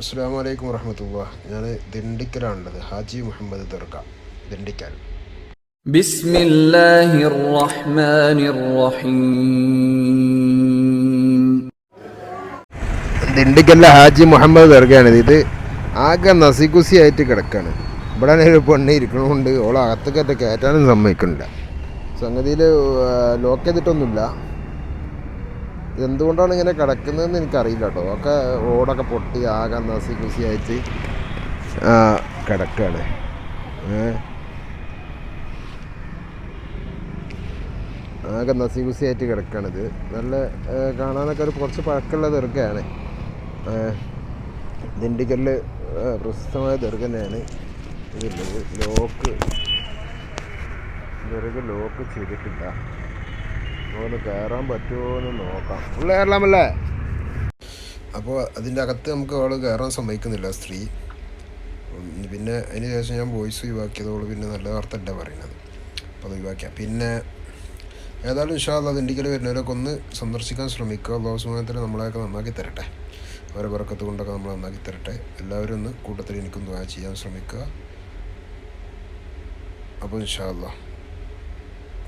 അസ്സാം വലൈക്കും വറഹമത്തുള്ള ഞാൻ ദിണ്ടിക്കലാണുള്ളത്. ഹാജി മുഹമ്മദ് ദർഗ. ദിണ്ടിക്കൽ. ദിണ്ടിക്കലിലെ ഹാജി മുഹമ്മദ് ദർഗയാണ് ഇത് ആകെ നസികുസി ആയിട്ട് കിടക്കാണ്. ഇവിടെ ഒരു പെണ്ണ് ഇരിക്കണമുണ്ട് ഓളകത്തൊക്കെ കയറ്റാനും സമ്മതിക്കുന്നില്ല. സംഗതിയിൽ ലോക്ക് ചെയ്തിട്ടൊന്നുമില്ല. എന്തുകൊണ്ടാണ് ഇങ്ങനെ കിടക്കുന്നതെന്ന് എനിക്കറിയില്ല കേട്ടോ. ഒക്കെ ഓടൊക്കെ പൊട്ടി ആകെ നസികുസി കുസിയായിട്ട് കിടക്കുകയാണ്. ആകെ നസി ആയിട്ട് കിടക്കാണിത് നല്ല കാണാനൊക്കെ ഒരു കുറച്ച് പഴക്കമുള്ള ദീർഘയാണ് ദിണ്ടിക്കല്ല് പ്രശസ്തമായ ദീർഘ തന്നെയാണ് ലോക്ക് ദീർഘ ലോക്ക് ചെയ്തിട്ടില്ല. ഒന്ന് കയറാൻ പറ്റുമോ എന്ന് നോക്കാം. ഉള്ള കയറലാമല്ലേ അപ്പോൾ അതിന്റെ അകത്ത് നമുക്ക് അവൾ കയറാൻ സമ്മതിക്കുന്നില്ല സ്ത്രീ. പിന്നെ അതിന് ശേഷം ഞാൻ വോയിസ് ഒഴിവാക്കിയതോൾ പിന്നെ നല്ല വാർത്തയല്ല പറയുന്നത്. അപ്പോൾ അത് ഒഴിവാക്കിയാൽ പിന്നെ ഏതായാലും ഇൻഷാല്ല ദിണ്ടിക്കൽ വരുന്നവരൊക്കെ ഒന്ന് സന്ദർശിക്കാൻ ശ്രമിക്കുക. അള്ളാഹുസുമാനത്തിൽ നമ്മളെയൊക്കെ നന്നാക്കി തരട്ടെ. അവരെ പറക്കത്ത് കൊണ്ടൊക്കെ നമ്മൾ നന്നാക്കി തരട്ടെ. എല്ലാവരും ഒന്ന് കൂട്ടത്തിൽ എനിക്കും ദ്വാ ചെയ്യാൻ ശ്രമിക്കുക. അപ്പോൾ ഇൻഷാല്ല